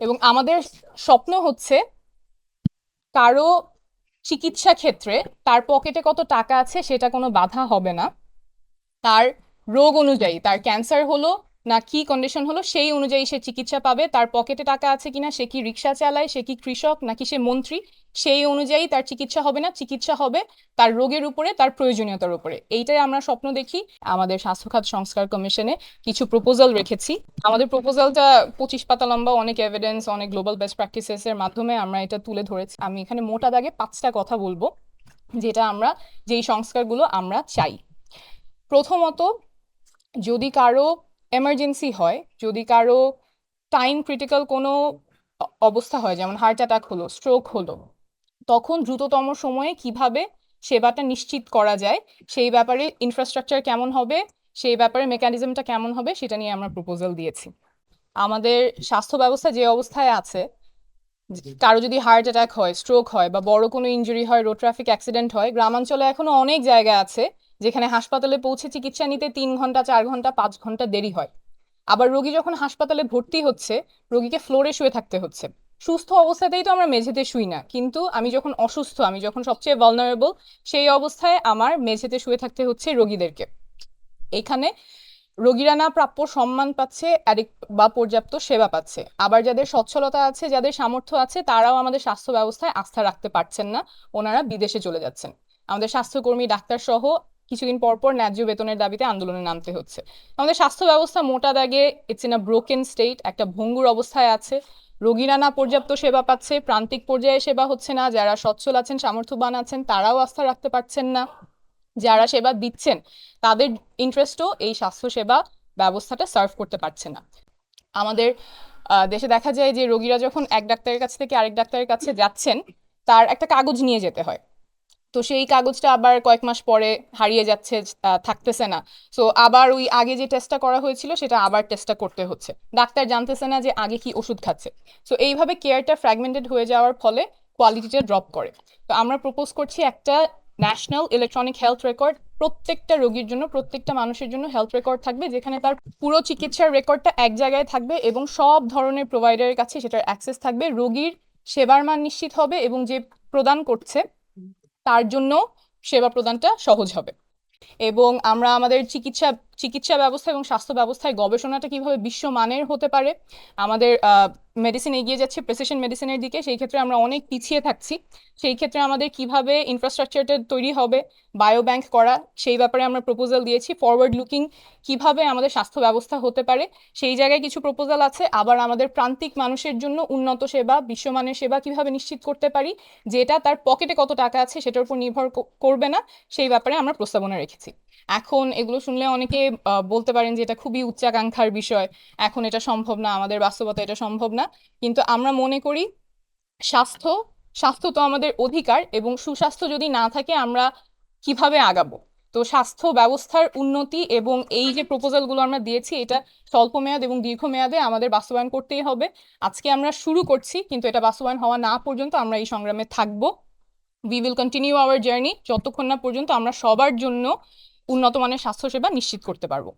এবং আমাদের স্বপ্ন হচ্ছে কারও চিকিৎসা ক্ষেত্রে তার পকেটে কত টাকা আছে সেটা কোনো বাধা হবে না। তার রোগ অনুযায়ী, তার ক্যান্সার হলো না কি কন্ডিশন হলো, সেই অনুযায়ী সে চিকিৎসা পাবে, তার পকেটে টাকা আছে কিনা, সে কি রিক্সা চালায়, সে কি কৃষক, নাকি সে মন্ত্রী, সেই অনুযায়ী তার চিকিৎসা হবে না, চিকিৎসা হবে তার রোগের উপরে, তার প্রয়োজনীয়তার উপরে। এইটাই আমরা স্বপ্ন দেখি আমাদের স্বাস্থ্যখাত সংস্কার কমিশনে কিছু প্রপোজাল রেখেছি। আমাদের প্রপোজালটা পঁচিশ পাতা লম্বা, অনেক এভিডেন্স অনেক গ্লোবাল বেস্ট প্র্যাকটিসেস এর মাধ্যমে আমরা এটা তুলে ধরেছি। আমি এখানে মোটা দাগে পাঁচটা কথা বলব, যেটা আমরা, যেই সংস্কারগুলো আমরা চাই। প্রথমত, যদি কারও এমার্জেন্সি হয়, যদি কারও টাইম ক্রিটিক্যাল কোনো অবস্থা হয়, যেমন হার্ট অ্যাটাক হলো স্ট্রোক হলো, তখন দ্রুততম সময়ে কীভাবে সেবাটা নিশ্চিত করা যায়, সেই ব্যাপারে ইনফ্রাস্ট্রাকচার কেমন হবে, সেই ব্যাপারে মেকানিজমটা কেমন হবে, সেটা নিয়ে আমরা প্রপোজাল দিয়েছি। আমাদের স্বাস্থ্য ব্যবস্থা যে অবস্থায় আছে, কারও যদি হার্ট অ্যাটাক হয় স্ট্রোক হয়, বা বড় কোনো ইনজুরি হয় রোড ট্রাফিক অ্যাক্সিডেন্ট হয়, গ্রামাঞ্চলে এখনও অনেক জায়গা আছে যেখানে হাসপাতালে পৌঁছে চিকিৎসা নিতে তিন ঘণ্টা, চার ঘণ্টা, পাঁচ ঘণ্টা দেরি হয়। আবার রোগী যখন হাসপাতালে ভর্তি হচ্ছে, রোগীকে ফ্লোরে শুয়ে থাকতে হচ্ছে। সুস্থ অবস্থাতেই তো আমরা মেঝেতে শুই না, কিন্তু আমি যখন অসুস্থ, আমি যখন সবচেয়ে ভলনারেবল সেই অবস্থায় আমার মেঝেতে শুয়ে থাকতে হচ্ছে রোগীদেরকে। এখানে রোগীরা না প্রাপ্য সম্মান পাচ্ছে বা পর্যাপ্ত সেবা পাচ্ছে। আবার যাদের সচ্ছলতা আছে, যাদের সামর্থ্য আছে, তারাও আমাদের স্বাস্থ্য ব্যবস্থায় আস্থা রাখতে পারছেন না, ওনারা বিদেশে চলে যাচ্ছেন। আমাদের স্বাস্থ্যকর্মী ডাক্তার সহ কিছুদিন পর পর ন্যায্য বেতনের দাবিতে আন্দোলনে নামতে হচ্ছে। আমাদের স্বাস্থ্য ব্যবস্থা মোটা দাগে it's in a broken state একটা ভঙ্গুর অবস্থায় আছে। রোগীরা না পর্যাপ্ত সেবা পাচ্ছে, প্রান্তিক পর্যায়ে সেবা হচ্ছে না, যারা সচ্ছল আছেন, সামর্থ্যবান আছেন, তারাও আস্থা রাখতে পারছেন না। যারা সেবা দিচ্ছেন, তাদের ইন্টারেস্টও এই স্বাস্থ্যসেবা ব্যবস্থাটা সার্ভ করতে পারছে না। আমাদের দেশে দেখা যায় যে রোগীরা যখন এক ডাক্তারের কাছ থেকে আরেক ডাক্তারের কাছে যাচ্ছেন, তার একটা কাগজ নিয়ে যেতে হয়। তো সেই কাগজটা আবার কয়েক মাস পরে হারিয়ে যাচ্ছে থাকতেছে না। সো আবার ওই আগে যে টেস্টটা করা হয়েছিল, সেটা আবার টেস্টটা করতে হচ্ছে। ডাক্তার জানতেছে না যে আগে কি ওষুধ খাচ্ছে। সো এইভাবে কেয়ারটা ফ্র্যাগমেন্টেড হয়ে যাওয়ার ফলে কোয়ালিটিটা ড্রপ করে। তো আমরা প্রপোজ করছি একটা ন্যাশনাল ইলেকট্রনিক হেলথ রেকর্ড প্রত্যেকটা রোগীর জন্য, প্রত্যেকটা মানুষের জন্য হেলথ রেকর্ড থাকবে, যেখানে তার পুরো চিকিৎসার রেকর্ডটা এক জায়গায় থাকবে এবং সব ধরনের প্রোভাইডারের কাছে সেটার অ্যাক্সেস থাকবে। রোগীর সেবার মান নিশ্চিত হবে এবং যে প্রদান করছে তার জন্য সেবা প্রদানটা সহজ হবে। এবং আমরা আমাদের চিকিৎসা চিকিৎসা ব্যবস্থা এবং স্বাস্থ্য ব্যবস্থায় গবেষণাটা কীভাবে বিশ্বমানের হতে পারে, আমাদের মেডিসিন এগিয়ে যাচ্ছে প্রেসিশন মেডিসিনের দিকে, সেই ক্ষেত্রে আমরা অনেক পিছিয়ে থাকছি। সেই ক্ষেত্রে আমাদের কীভাবে ইনফ্রাস্ট্রাকচারটা তৈরি হবে বায়ো বায়োব্যাংক করা, সেই ব্যাপারে আমরা প্রপোজাল দিয়েছি। ফরওয়ার্ড লুকিং কীভাবে আমাদের স্বাস্থ্য ব্যবস্থা হতে পারে, সেই জায়গায় কিছু প্রপোজাল আছে। আবার আমাদের প্রান্তিক মানুষের জন্য উন্নত সেবা, বিশ্বমানের সেবা কীভাবে নিশ্চিত করতে পারি, যেটা তার পকেটে কত টাকা আছে, সেটার উপর নির্ভর করবে না, সেই ব্যাপারে আমরা প্রস্তাবনা রেখেছি। এখন এগুলো শুনলে অনেকে বলতে পারেন যে এটা খুবই উচ্চাকাঙ্ক্ষার বিষয়। এখন এটা সম্ভব না, আমাদের বাস্তবতা এটা সম্ভব না। কিন্তু আমরা মনে করি স্বাস্থ্য স্বাস্থ্য তো আমাদের অধিকার এবং সুস্বাস্থ্য যদি না থাকে আমরা কীভাবে আগাবো? তো স্বাস্থ্য ব্যবস্থার উন্নতি এবং এই যে প্রপোজালগুলো আমরা দিয়েছি এটা স্বল্প মেয়াদ এবং দীর্ঘমেয়াদে আমাদের বাস্তবায়ন করতেই হবে। আজকে আমরা শুরু করছি কিন্তু এটা বাস্তবায়ন হওয়া না পর্যন্ত আমরা এই সংগ্রামে থাকব। We will continue our journey যতক্ষণ না পর্যন্ত আমরা সবার জন্য উন্নত মানের স্বাস্থ্যসেবা নিশ্চিত করতে পারব।